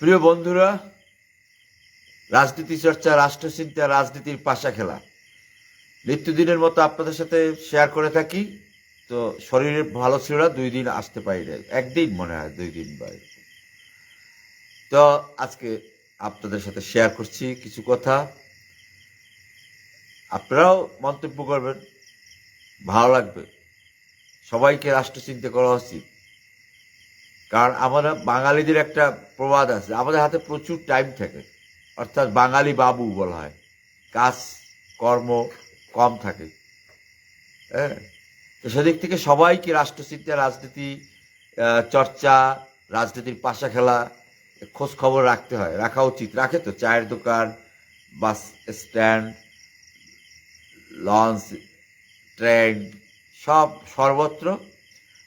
প্রিয় বন্ধুরা, রাজনীতি চর্চা, রাষ্ট্রচিন্তা, রাজনীতির পাশা খেলা। নিত্যদিনের মতো আপনাদের সাথে শেয়ার করে থাকি। তো শরীরে ভালো ছিল না, দুই দিন আসতে পারি নাই। একদিন মনে হয়, দুই দিন বা তো আজকে আপনাদের সাথে শেয়ার করছি কিছু কথা। আপনারাও মন্তব্য করবেন। ভালো লাগবে। সবাইকে রাষ্ট্র চিন্তা করা উচিত। কারণ আমরা বাঙালিদের একটা প্রবাদ আছে। আমাদের হাতে প্রচুর টাইম থাকে। অর্থাৎ বাঙালি বাবু বলা হয়। কাজ, কর্ম কম থাকে। হ্যাঁ? তো সেদিক থেকে সবাইকে রাষ্ট্রচিন্তা, রাজনীতি চর্চা, রাজনীতির পাশা খেলা, খোঁজ খবর রাখতে হয়। রাখা উচিত। রাখে তো চায়ের দোকান, বাস স্ট্যান্ড লঞ্চ ট্রেন সব সর্বত্র।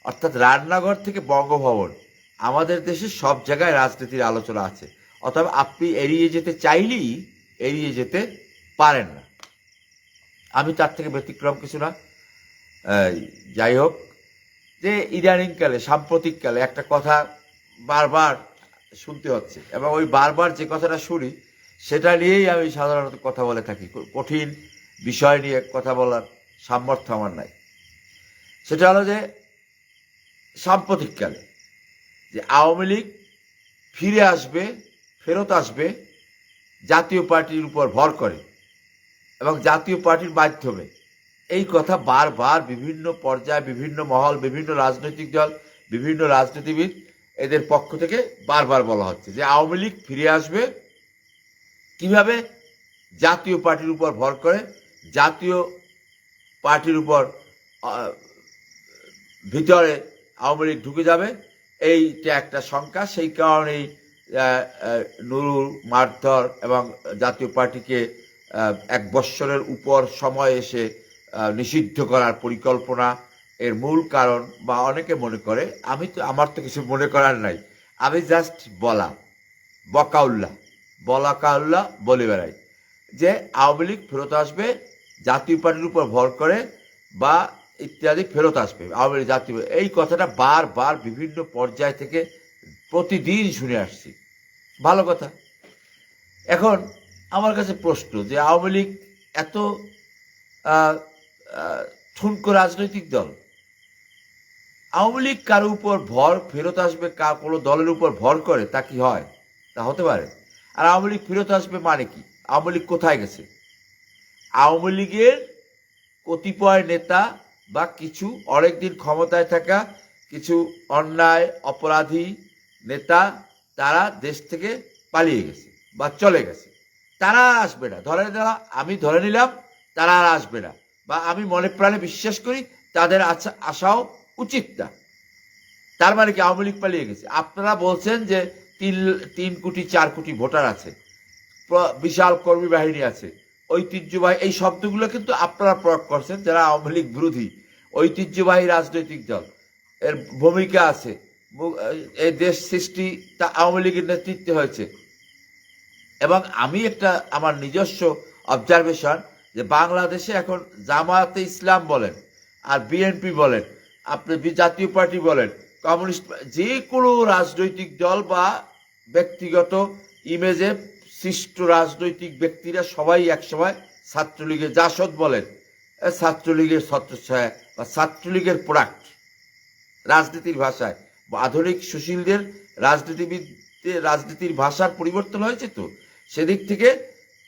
অর্থাৎ রান্নাঘর থেকে বঙ্গভবন। আমাদের দেশে সব জায়গায় রাজনীতির আলোচনা আছে। অথবা আপনি এড়িয়ে যেতে চাইলেই এড়িয়ে যেতে পারেন না। আমি তার থেকে ব্যতিক্রম কিছু না। যাই হোক, যে ইদানিংকালে সাম্প্রতিককালে একটা কথা বারবার শুনতে হচ্ছে এবং ওই বারবার যে কথাটা শুনি, সেটা নিয়েই আমি সাধারণত কথা বলে থাকি। কঠিন বিষয় নিয়ে কথা বলার সামর্থ্য আমার নাই। সেটা হলো যে সাম্প্রতিককালে যে আওয়ামী লীগ ফিরে আসবে, ফেরত আসবে, জাতীয় পার্টির উপর ভর করে এবং জাতীয় পার্টির মাধ্যমে এই কথা বারবার বিভিন্ন পর্যায়ে, বিভিন্ন মহল, বিভিন্ন রাজনৈতিক দল, বিভিন্ন রাজনীতিবিদ এদের পক্ষ থেকে বারবার বলা হচ্ছে যে আওয়ামী লীগ ফিরে আসবে। কীভাবে? জাতীয় পার্টির উপর ভর করে, জাতীয় পার্টির উপর ভিতরে আওয়ামী লীগ ঢুকে যাবে। এইটা একটা শঙ্কা। সেই কারণেই নুরুল, মারধর এবং জাতীয় পার্টিকে এক বৎসরের উপর সময় এসে নিষিদ্ধ করার পরিকল্পনা এর মূল কারণ বা অনেকে মনে করে, আমি তো, আমার তো কিছু মনে করার নাই। আমি জাস্ট বলা বকাউল্লা বলাকাউল্লাহ বলে বেড়াই যে আওয়ামী লীগ ফেরত আসবে, জাতীয় পার্টির উপর ভর করে বা ইত্যাদি ফেরত আসবে, আওয়ামী লীগ জাতীয় এই কথাটা বারবার বিভিন্ন পর্যায় থেকে প্রতিদিন শুনে আসছি। ভালো কথা। এখন আমার কাছে প্রশ্ন যে আওয়ামী লীগ এত ঠুনকো রাজনৈতিক দল, আওয়ামী লীগ কারও উপর ভর ফেরত আসবে, কা, কোনো দলের উপর ভর করে, তা কি হয়? তা হতে পারে। আর আওয়ামী লীগ ফেরত আসবে মানে কি? আওয়ামী লীগ কোথায় গেছে? আওয়ামী লীগের কতিপয় নেতা বা কিছু অনেকদিন ক্ষমতায় থাকা কিছু অন্যায়, অপরাধী নেতা, তারা দেশ থেকে পালিয়ে গেছে বা চলে গেছে। তারা আর আসবে না। ধরে দেওয়া আমি ধরে নিলাম, তারা আর আসবে না বা আমি মনে প্রাণে বিশ্বাস করি তাদের আশা আসাও উচিত না। তার মানে কি আওয়ামী লীগ পালিয়ে গেছে? আপনারা বলছেন যে তিন তিন কোটি, চার কোটি ভোটার আছে। বিশাল কর্মী বাহিনী আছে। ঐতিহ্যবাহী, এই শব্দগুলো কিন্তু আপনারা প্রয়োগ করছেন যারা আওয়ামী লীগ বিরোধী। ঐতিহ্যবাহী রাজনৈতিক দল। এর ভূমিকা আছে। এই দেশ সৃষ্টি, তা আওয়ামী লীগের নেতৃত্বে হয়েছে। এবং আমি একটা আমার নিজস্ব অবজারভেশন যে বাংলাদেশে এখন জামায়াতে ইসলাম বলেন, আর বিএনপি বলেন, আপনি জাতীয় পার্টি বলেন, কমিউনিস্ট যে কোনো রাজনৈতিক দল বা ব্যক্তিগত ইমেজে সৃষ্ট রাজনৈতিক ব্যক্তিরা সবাই একসময় ছাত্রলীগের জাসদ বলেন। ছাত্রলীগের ছত্রছায়া বা ছাত্রলীগের প্রোডাক্ট রাজনীতির ভাষায়। আধুনিক সুশীলদের রাজনীতিবিদদের রাজনীতির ভাষার পরিবর্তন হয়েছে তো? সেদিক থেকে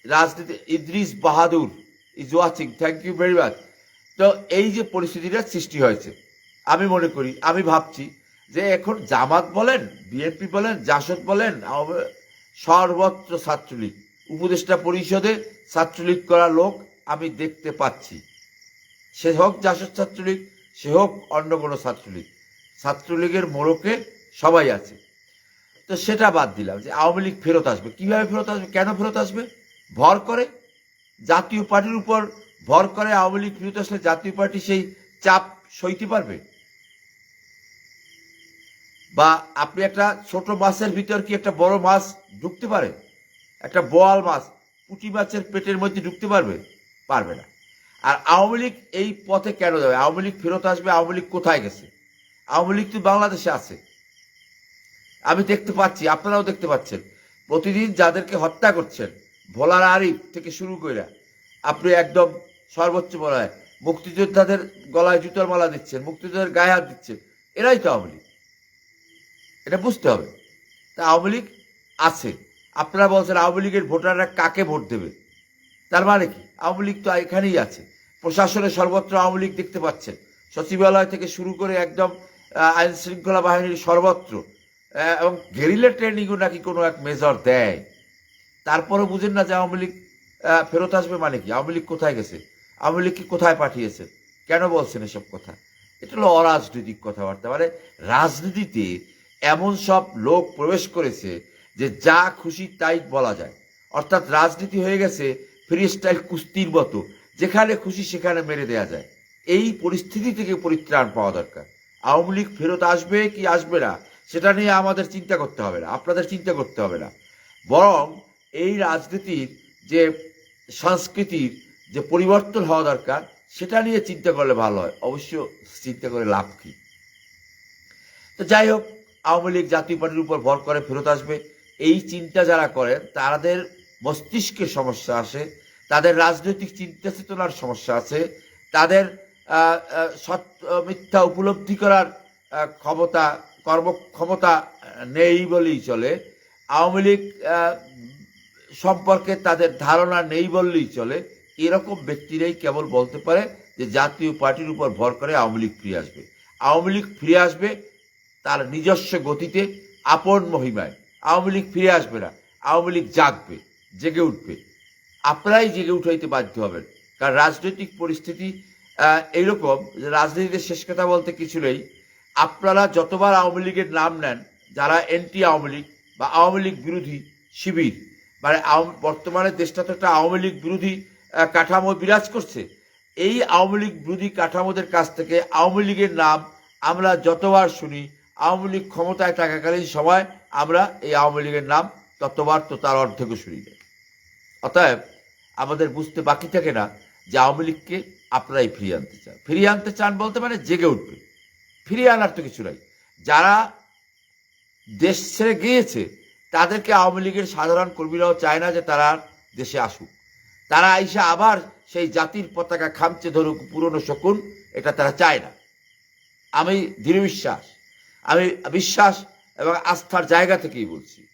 রাজনীতি Idris Bahadur is watching thank you very much তো এই যে পরিস্থিতিটা সৃষ্টি হয়েছে, আমি মনে করি, আমি ভাবছি যে এখন জামাত বলেন, বিএনপি বলেন, জাসদ বলেন সর্বত্র ছাত্রলীগ। উপদেষ্টা পরিষদে ছাত্রলীগ করা লোক আমি দেখতে পাচ্ছি। সে হোক জাসদ ছাত্রলীগ, সে হোক অন্য কোনো ছাত্রলীগ। ছাত্রলীগের মোড়কে সবাই আছে। তো সেটা বাদ দিলাম যে আওয়ামী লীগ ফেরত আসবে। কীভাবে ফেরত আসবে? কেন ফেরত আসবে? ভর করে। জাতীয় পার্টির উপর ভর করে আওয়ামী লীগ ফেরত আসলে জাতীয় পার্টি সেই চাপ সইতে পারবে? বা আপনি একটা ছোট মাছের ভিতর কি একটা বড় মাছ ঢুকতে পারে? একটা বোয়াল মাছ, পুঁটি মাছের পেটের মধ্যে ঢুকতে পারবে? পারবে না। আর আওয়ামী লীগ এই পথে কেন যাবে? আওয়ামী লীগ ফেরত আসবে, আওয়ামী লীগ কোথায় গেছে? আওয়ামী লীগ তো বাংলাদেশে আছে। আমি দেখতে পাচ্ছি, আপনারাও দেখতে পাচ্ছেন। প্রতিদিন যাদেরকে হত্যা করছেন, ভোলার আরিফ থেকে শুরু করে আপনি একদম সর্বোচ্চ বলায় মুক্তিযোদ্ধাদের গলায় জুতোর মালা দিচ্ছেন, মুক্তিযোদ্ধাদের গায়ে হাত দিচ্ছেন, এরাই তো আওয়ামী লীগ। এটা বুঝতে হবে। তা আওয়ামী লীগ আছে। আপনারা বলছেন আওয়ামী লীগের ভোটাররা কাকে ভোট দেবে? তার মানে কি? আওয়ামী লীগ তো এখানেই আছে। প্রশাসনে সর্বত্র আওয়ামী লীগ দেখতে পাচ্ছেন। সচিবালয় থেকে শুরু করে একদম আইন শৃঙ্খলা বাহিনীর সর্বত্র এবং গেরিলা ট্রেনিংও নাকি কোনো এক মেজর দেয়। তারপরে বুঝেন না যে আওয়ামী লীগ ফেরত আসবে মানে কি? আওয়ামী লীগ কোথায় গেছে? আওয়ামী লীগকে কোথায় পাঠিয়েছে? কেন বলছেন এসব কথা? এটা হলো অরাজনৈতিক কথাবার্তা। মানে রাজনীতিতে এমন সব লোক প্রবেশ করেছে যে যা খুশি তাই বলা যায়। অর্থাৎ রাজনীতি হয়ে গেছে ফ্রি স্টাইল কুস্তির মতো, যেখানে খুশি সেখানে মেরে দেয়া যায়। এই পরিস্থিতি থেকে পরিত্রাণ পাওয়া দরকার। আওয়ামী লীগ ফেরত আসবে কি আসবে না, সেটা নিয়ে আমাদের চিন্তা করতে হবে না, আপনাদের চিন্তা করতে হবে না। বরং এই রাজনীতির যে সংস্কৃতির যে পরিবর্তন হওয়া দরকার, সেটা নিয়ে চিন্তা করলে ভালো হয়। অবশ্য চিন্তা করে লাভ কী? তো যাই হোক আওয়ামী লীগ জাতীয় পার্টির উপর ভর করে ফেরত আসবে। এই চিন্তা যারা করেন তাদের মস্তিষ্কের সমস্যা আছে তাদের রাজনৈতিক চিন্তা চেতনার সমস্যা আছে তাদের আহ, মিথ্যা উপলব্ধি করার ক্ষমতা কর্মক্ষমতা নেই বলেই চলে। আওয়ামী লীগ সম্পর্কে তাদের ধারণা নেই বললেই চলে। এরকম ব্যক্তিরাই কেবল বলতে পারে যে জাতীয় পার্টির উপর ভর করে আওয়ামী লীগ ফিরে আসবে। আওয়ামী লীগ ফিরে আসবে তার নিজস্ব গতিতে আপন মহিমায় আওয়ামী লীগ ফিরে আসবে না, আওয়ামী লীগ জাগবে, জেগে উঠবে। আপনারাই জেগে উঠাইতে বাধ্য হবেন, কারণ রাজনৈতিক পরিস্থিতি এইরকম যে রাজনীতিতে শেষ কথা বলতে কিছু নেই। আপনারা যতবার আওয়ামী লীগের নাম নেন, যারা এন্টি আওয়ামী লীগ বা আওয়ামী লীগ বিরোধী শিবির মানে বর্তমানে দেশটা তো একটা আওয়ামী লীগ বিরোধী কাঠামো বিরাজ করছে, এই আওয়ামী লীগ বিরোধী কাঠামোদের কাছ থেকে আওয়ামী লীগের নাম আমরা যতবার শুনি আওয়ামী লীগ ক্ষমতায় থাকাকালীন সময় আমরা এই আওয়ামী লীগের নাম ততবার তো তার অর্ধেকও শুনি না অতএব আমাদের বুঝতে বাকি থাকে না যে আওয়ামী লীগকে আপনারাই ফিরিয়ে আনতে চান। ফিরিয়ে আনতে চান বলতে মানে জেগে উঠবে। ফিরিয়ে আনার তো কিছু নাই। যারা দেশ ছেড়ে গিয়েছে, তাদেরকে আওয়ামী লীগের সাধারণ কর্মীরাও চায় না যে তারা দেশে আসুক। তারা আইসা আবার সেই জাতির পতাকা খামচে ধরুক, পুরনো শকুন, এটা তারা চায় না। আমি দৃঢ় বিশ্বাস আমি বিশ্বাস এবং আস্থার জায়গা থেকেই বলছি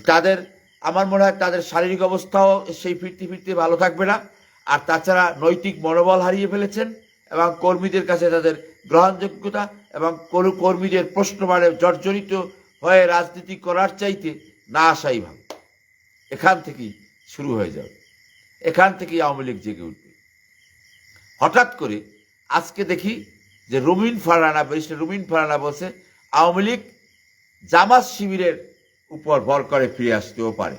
তাদের, আমার মনে হয় তাদের শারীরিক অবস্থাও সেই ফিরতে ফিরতে ভালো থাকবে না। আর তাছাড়া নৈতিক মনোবল হারিয়ে ফেলেছেন এবং কর্মীদের কাছে তাদের গ্রহণযোগ্যতা এবং কর- কর্মীদের প্রশ্নবাণে জর্জরিত হয়ে রাজনীতি করার চাইতে না আসাই ভালো। এখান থেকেই শুরু হয়ে যাবে। এখান থেকেই আওয়ামী লীগ জেগে উঠবে। হঠাৎ করে আজকে দেখি যে রুমিন ফারানা, ব্যারিস্টার রুমিন ফারানা বলছে, আওয়ামী লীগ জামাত শিবিরের উপর ভর করে ফিরে আসতেও পারে।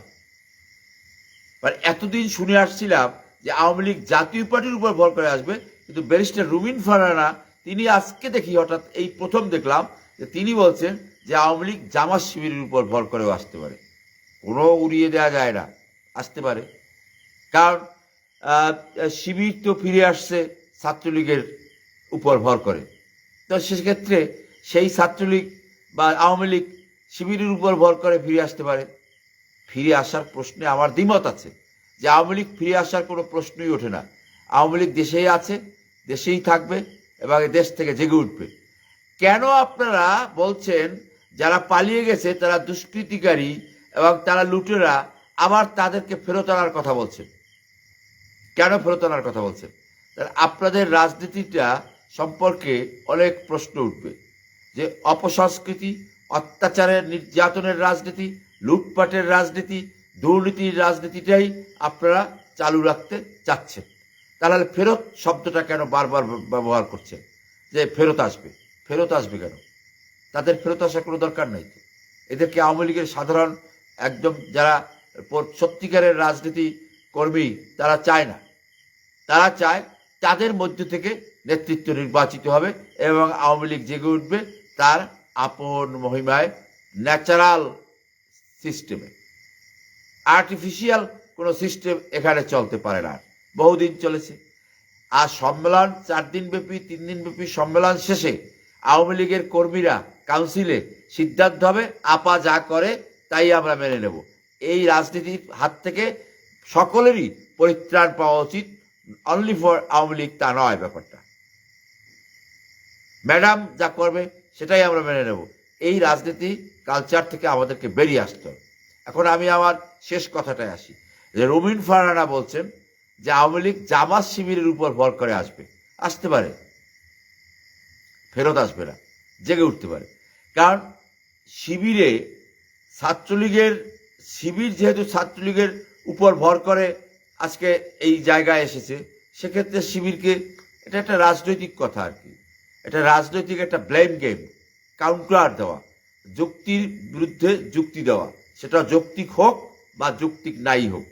মানে এতদিন শুনে আসছিলাম যে আওয়ামী লীগ জাতীয় পার্টির উপর ভর করে আসবে, কিন্তু ব্যারিস্টার রুমিন ফারানা, তিনি আজকে দেখি হঠাৎ এই প্রথম দেখলাম যে তিনি বলছেন যে আওয়ামী লীগ জামাত শিবিরের উপর ভর করেও আসতে পারে। কোনো উড়িয়ে দেওয়া যায় না, আসতে পারে। কারণ শিবির তো ফিরে আসছে ছাত্রলীগের উপর ভর করে। তো সেক্ষেত্রে সেই ছাত্রলীগ বা আওয়ামী লীগ শিবিরের উপর ভর করে ফিরে আসতে পারে। ফিরে আসার প্রশ্নে আমার দ্বিমত আছে যে আওয়ামী লীগ ফিরে আসার কোনো প্রশ্নই ওঠে না। আওয়ামী লীগ দেশেই আছে, দেশেই থাকবে এবং দেশ থেকে জেগে উঠবে। কেন আপনারা বলছেন যারা পালিয়ে গেছে, তারা দুষ্কৃতিকারী এবং তারা লুটেরা, আবার তাদেরকে ফেরত আনার কথা বলছেন? কেন ফেরত আনার কথা বলছেন? আপনাদের রাজনীতিটা সম্পর্কে অনেক প্রশ্ন উঠবে। যে অপসংস্কৃতি, অত্যাচারের নির্যাতনের রাজনীতি, লুটপাটের রাজনীতি, দুর্নীতির রাজনীতিটাই আপনারা চালু রাখতে চাচ্ছেন। তাহলে ফেরত শব্দটা কেন বারবার ব্যবহার করছেন? যে ফেরত আসবে ফেরত আসবে কেন? তাদের ফেরত আসার কোনো দরকার নাই এদেরকে আওয়ামী লীগের সাধারণ একদম যারা সত্যিকারের রাজনীতি কর্মী, তারা চায় না। তারা চায় তাদের মধ্য থেকে নেতৃত্ব নির্বাচিত হবে এবং আওয়ামী লীগ জেগে উঠবে তার আপন মহিমায় ন্যাচারাল সিস্টেমে আর্টিফিশিয়াল কোনো সিস্টেম এখানে চলতে পারে না। বহুদিন চলেছে। আর সম্মেলন চার দিন ব্যাপী, তিন দিন ব্যাপী সম্মেলন শেষে আওয়ামী লীগের কর্মীরা কাউন্সিলে সিদ্ধান্ত হবে, আপা যা করে তাই আমরা মেনে নেব। এই রাজনীতির হাত থেকে সকলেরই পরিত্রাণ পাওয়া উচিত। অনলি ফর আওয়ামী লীগ তা নয় ব্যাপারটা। ম্যাডাম যা করবে, সেটাই আমরা মেনে নেব। এই রাজনীতি কালচার থেকে আমাদেরকে বেরিয়ে আসতে হবে। এখন আমি আমার শেষ কথাটায় আসি। যে রুমিন ফারানা বলছেন যে আওয়ামী লীগ জামাত শিবিরের উপর ভর করে আসবে। আসতে পারে। ফেরত আসবে না। জেগে উঠতে পারে। কারণ শিবিরে ছাত্রলীগের, শিবির যেহেতু ছাত্রলীগের উপর ভর করে আজকে এই জায়গায় এসেছে, সেক্ষেত্রে শিবিরকে এটা একটা রাজনৈতিক কথা আর কি। এটা রাজনৈতিক একটা ব্লেম গেম কাউন্টার দেওয়া, যুক্তির বিরুদ্ধে যুক্তি দেওয়া, সেটা যৌক্তিক হোক বা যৌক্তিক নাই হোক,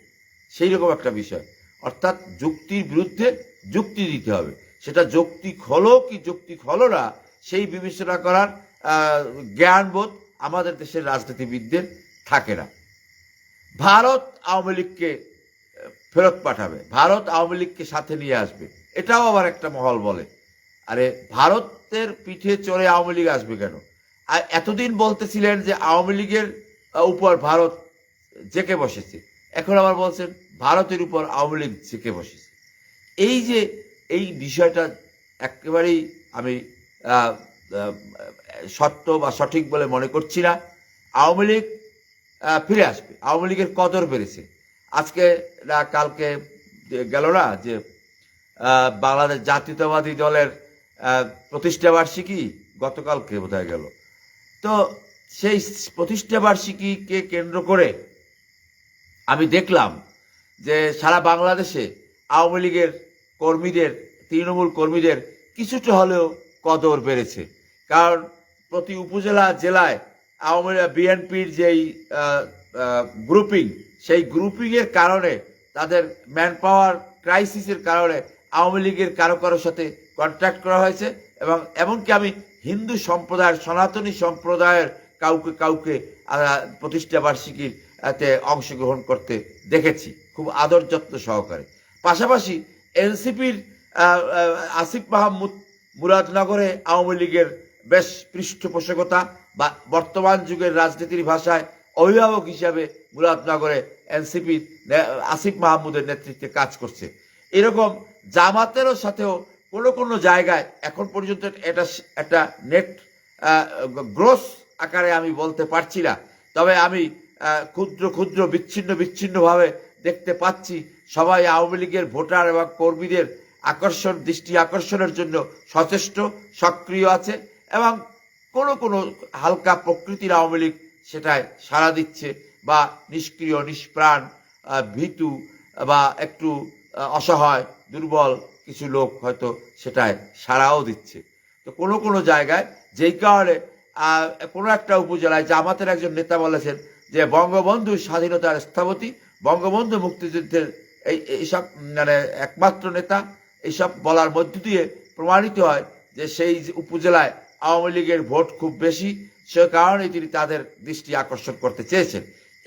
সেই রকম একটা বিষয়। অর্থাৎ যুক্তির বিরুদ্ধে যুক্তি দিতে হবে। সেটা যৌক্তিক হলো কি যৌক্তিক হলো না, সেই বিবেচনা করার জ্ঞানবোধ আমাদের দেশের রাজনীতিবিদদের থাকে না। ভারত আওয়ামী লীগকে ফেরত পাঠাবে। ভারত আওয়ামী লীগকে সাথে নিয়ে আসবে। এটাও আবার একটা মহল বলে। আরে ভারতের পিঠে চড়ে আওয়ামী লীগ আসবে কেন? আর এতদিন বলতেছিলেন যে আওয়ামী লীগের উপর ভারত জেকে বসেছে। এখন আবার বলছেন ভারতের উপর আওয়ামী লীগ জেকে বসেছে। এই যে, এই বিষয়টা একেবারেই আমি সত্য বা সঠিক বলে মনে করছি না। আওয়ামী লীগ ফিরে আসবে। আওয়ামী লীগের কদর বেড়েছে। আজকে না কালকে গেল না যে বাংলাদেশ জাতীয়তাবাদী দলের আহ, প্রতিষ্ঠা বার্ষিকী গতকালকে বোধহয় গেল। তো সেই প্রতিষ্ঠা বার্ষিকীকে কেন্দ্র করে আমি দেখলাম যে সারা বাংলাদেশে আওয়ামী লীগের কর্মীদের তৃণমূল কর্মীদের কিছুটা হলেও কদর বেড়েছে। কারণ প্রতি উপজেলা জেলায় আওয়ামী বিএনপির যেই গ্রুপিং সেই গ্রুপিংয়ের কারণে তাদের ম্যান পাওয়ার ক্রাইসিসের কারণে আওয়ামী লীগের কারও কারোর সাথে কন্ট্যাক্ট করা হয়েছে এবং এমনকি আমি হিন্দু সম্প্রদায়ের, সনাতনী সম্প্রদায়ের কাউকে কাউকে প্রতিষ্ঠা বার্ষিকীর, তে অংশগ্রহণ করতে দেখেছি। খুব আদর যত্ন সহকারে। পাশাপাশি এনসিপির আসিফ মাহমুদ মুরাদনগরে আওয়ামী লীগের বেশ পৃষ্ঠপোষকতা বা বর্তমান যুগের রাজনীতির ভাষায় অভিভাবক হিসাবে মুরাদনগরে এনসিপির আসিফ মাহমুদের নেতৃত্বে কাজ করছে। এরকম জামাতেরও সাথেও কোনো কোনো জায়গায় এখন পর্যন্ত এটা একটা নেট গ্রোস আকারে আমি বলতে পারছি না। তবে আমি ক্ষুদ্র ক্ষুদ্র বিচ্ছিন্ন বিচ্ছিন্নভাবে দেখতে পাচ্ছি সবাই আওয়ামী লীগের ভোটার এবং কর্মীদের আকর্ষণ, দৃষ্টি আকর্ষণের জন্য সচেষ্ট, সক্রিয় আছে এবং কোনো কোনো হালকা প্রকৃতির আওয়ামী লীগ সেটায় সাড়া দিচ্ছে বা নিষ্ক্রিয়, নিষ্প্রাণ ভীতু বা একটু অসহায়, দুর্বল কিছু লোক হয়তো সেটায় সাড়াও দিচ্ছে। তো কোনো কোনো জায়গায় যেই কারণে কোনো একটা উপজেলায় জামাতের একজন নেতা বলেছেন যে বঙ্গবন্ধু স্বাধীনতার স্থপতি, বঙ্গবন্ধু মুক্তিযুদ্ধের এই, এইসব মানে একমাত্র নেতা, এইসব বলার মধ্য দিয়ে প্রমাণিত হয় যে সেই উপজেলায় আওয়ামী লীগের ভোট খুব বেশি, সে কারণে তিনি তাদের দৃষ্টি আকর্ষণ করতে চেয়েছেন।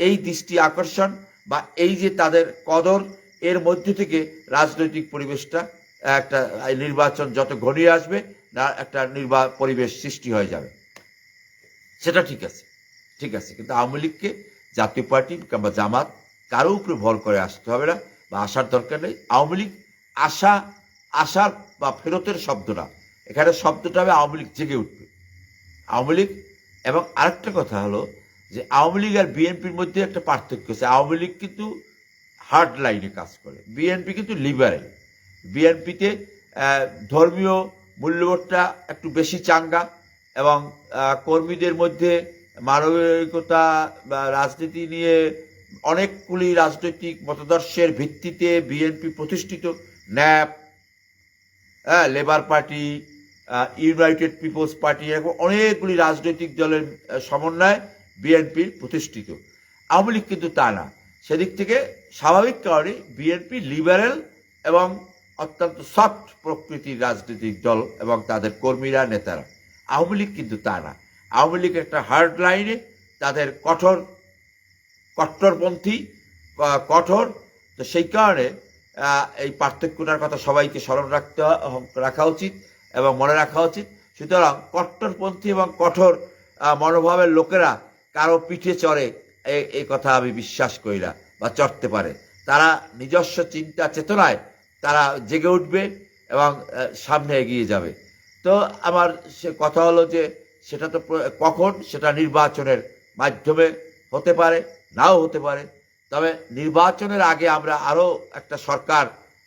এই দৃষ্টি আকর্ষণ বা এই যে তাদের কদর, এর মধ্য থেকে রাজনৈতিক পরিবেশটা, একটা নির্বাচন যত ঘনিয়ে আসবে, না একটা নির্বা, পরিবেশ সৃষ্টি হয়ে যাবে। সেটা ঠিক আছে ঠিক আছে। কিন্তু আওয়ামী লীগকে জাতীয় পার্টি কিংবা জামাত কারও উপরে ভর করে আসতে হবে না বা আসার দরকার নেই। আওয়ামী লীগ আশা আসার বা ফেরতের শব্দ না। এখানে শব্দটা হবে আওয়ামী লীগ জেগে উঠবে। আওয়ামী লীগ এবং আরেকটা কথা হলো যে আওয়ামী লীগ আর বিএনপির মধ্যে একটা পার্থক্য আছে আওয়ামী লীগ কিন্তু হার্ড লাইনে কাজ করে, বিএনপি কিন্তু লিবারেল বিএনপিতে ধর্মীয় মূল্যবোধটা একটু বেশি চাঙ্গা এবং কর্মীদের মধ্যে মানবিকতা বা রাজনীতি নিয়ে অনেকগুলি রাজনৈতিক মতাদর্শের ভিত্তিতে বিএনপি প্রতিষ্ঠিত। ন্যাপ হ্যাঁ labour party united people's party এরকম অনেকগুলি রাজনৈতিক দলের সমন্বয়ে বিএনপি প্রতিষ্ঠিত। আওয়ামী লীগ কিন্তু তা না। সেদিক থেকে স্বাভাবিক কারণে বিএনপি লিবারেল এবং অত্যন্ত সফট প্রকৃতির রাজনৈতিক দল এবং তাদের কর্মীরা, নেতারা। আওয়ামী লীগ কিন্তু তা না। আওয়ামী লীগ একটা হার্ড লাইনে তাদের কঠোর কট্টরপন্থী কঠোর। তো সেই কারণে এই পার্থক্যটার কথা সবাইকে স্মরণ রাখতে রাখা উচিত। এবং মনে রাখা উচিত। সুতরাং কট্টরপন্থী এবং কঠোর মনোভাবের লোকেরা কারও পিঠে চড়ে এই- কথা আমি বিশ্বাস করি না বা চড়তে পারে। তারা নিজস্ব চিন্তা চেতনায় তারা জেগে উঠবে এবং সামনে এগিয়ে যাবে। তো আমার সে কথা হলো যে, সেটা তো কখন? সেটা নির্বাচনের মাধ্যমে হতে পারে, নাও হতে পারে। তবে নির্বাচনের আগে আমরা আরও একটা সরকার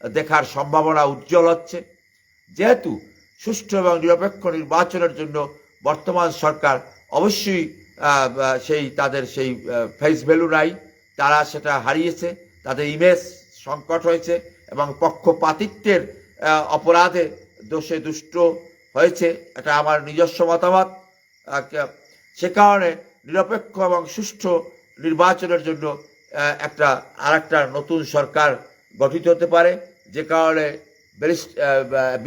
দেখার সম্ভাবনা উজ্জ্বল হচ্ছে। যেহেতু সুষ্ঠু এবং নিরপেক্ষ নির্বাচনের জন্য বর্তমান সরকার অবশ্যই সেই তাদের সেই ফেস ভ্যালু নাই। তারা সেটা হারিয়েছে, তাদের ইমেজ সংকট হয়েছে এবং পক্ষপাতিত্বের অপরাধে দোষে দুষ্ট হয়েছে। এটা আমার নিজস্ব মতামত। সে কারণে নিরপেক্ষ এবং সুষ্ঠু নির্বাচনের জন্য একটা আর নতুন সরকার গঠিত হতে পারে। যে কারণে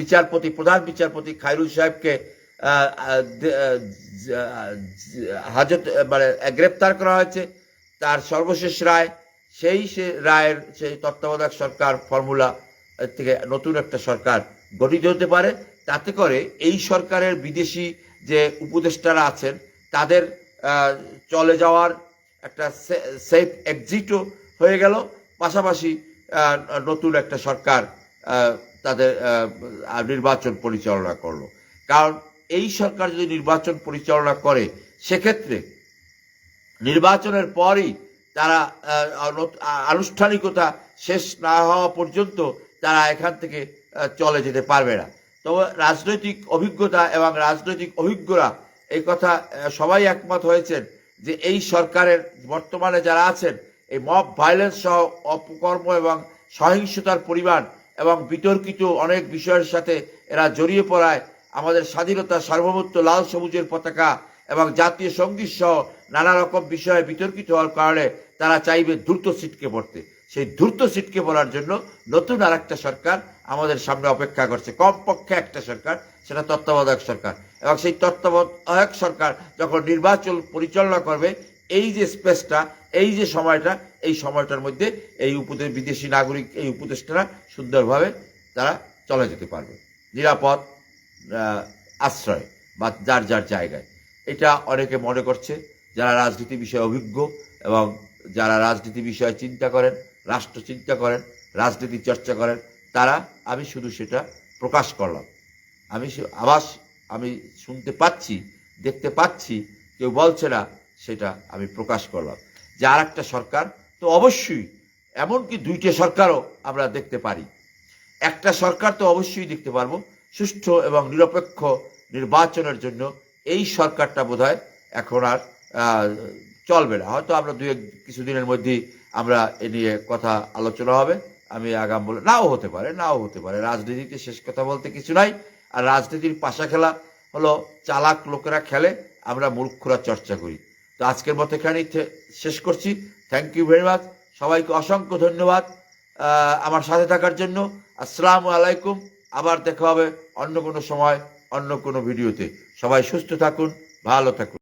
বিচারপতি, প্রধান বিচারপতি খায়রুল সাহেবকে হাজত মানে গ্রেপ্তার করা হয়েছে। তার সর্বশেষ রায়, সেই সে রায়ের, সেই তত্ত্বাবধায়ক সরকার ফর্মুলা থেকে নতুন একটা সরকার গঠিত হতে পারে। তাতে করে এই সরকারের বিদেশি যে উপদেষ্টারা আছেন, তাদের চলে যাওয়ার একটা সেফ এক্সিটও হয়ে গেল। পাশাপাশি নতুন একটা সরকার তাদের নির্বাচন পরিচালনা করল। কারণ এই সরকার যদি নির্বাচন পরিচালনা করে, সেক্ষেত্রে নির্বাচনের পরই তারা আনুষ্ঠানিকতা শেষ না হওয়া পর্যন্ত তারা এখান থেকে চলে যেতে পারবে না। তবে রাজনৈতিক অভিজ্ঞতা এবং রাজনৈতিক অভিজ্ঞরা এই কথা সবাই একমত হয়েছেন যে এই সরকারের বর্তমানে যারা আছেন, এই মব ভায়োলেন্স সহ অপকর্ম এবং সহিংসতার পরিমাণ এবং বিতর্কিত অনেক বিষয়ের সাথে এরা জড়িয়ে পড়ায়। আমাদের স্বাধীনতা, সার্বভৌমত্ব, লাল সবুজের পতাকা এবং জাতীয় সংগীত সহ নানা রকম বিষয়ে বিতর্কিত হওয়ার কারণে তারা চাইবে দ্রুত সিটকে পড়তে। সেই দ্রুত সিটকে পড়ার জন্য নতুন আর একটা সরকার আমাদের সামনে অপেক্ষা করছে। কমপক্ষে একটা সরকার, সেটা তত্ত্বাবধায়ক সরকার। এবং সেই তত্ত্বাবধায়ক সরকার যখন নির্বাচন পরিচালনা করবে, এই যে স্পেসটা এই যে সময়টা, এই সময়টার মধ্যে এই উপদেশ, বিদেশি নাগরিক, এই উপদেষ্টারা সুন্দরভাবে তারা চলে যেতে পারবে। নিরাপদ আশ্রয় বা যার যার জায়গায়। এটা অনেকে মনে করছে, যারা রাজনীতি বিষয়ে অভিজ্ঞ এবং যারা রাজনীতি বিষয়ে চিন্তা করেন, রাষ্ট্র চিন্তা করেন, রাজনীতি চর্চা করেন, তারা, আমি শুধু সেটা প্রকাশ করলাম। আমি আবাস আমি শুনতে পাচ্ছি, দেখতে পাচ্ছি, কেউ বলছে না, সেটা আমি প্রকাশ করলাম। যে আর একটা সরকার, তো অবশ্যই এমনকি দুইটা সরকারও আমরা দেখতে পারি। একটা সরকার তো অবশ্যই দেখতে পারব, সুষ্ঠু এবং নিরপেক্ষ নির্বাচনের জন্য এই সরকারটা বোধহয় এখন আর চলবে না। হয়তো আমরা দুই এক, কিছুদিনের মধ্যেই আমরা এ নিয়ে কথা আলোচনা হবে। আমি আগাম বলে, নাও হতে পারে, নাও হতে পারে। রাজনীতিতে শেষ কথা বলতে কিছু নাই। আর রাজনীতির পাশা খেলা হলো চালাক লোকেরা খেলে আমরা মূর্খরা চর্চা করি। তো আজকের মতো এখানেই শেষ করছি। থ্যাংক ইউ ভেরি মাচ সবাইকে অসংখ্য ধন্যবাদ আমার সাথে থাকার জন্য। আসসালামু আলাইকুম। আবার দেখা হবে অন্য কোনো সময়, অন্য কোনো ভিডিওতে। সবাই সুস্থ থাকুন, ভালো থাকুন।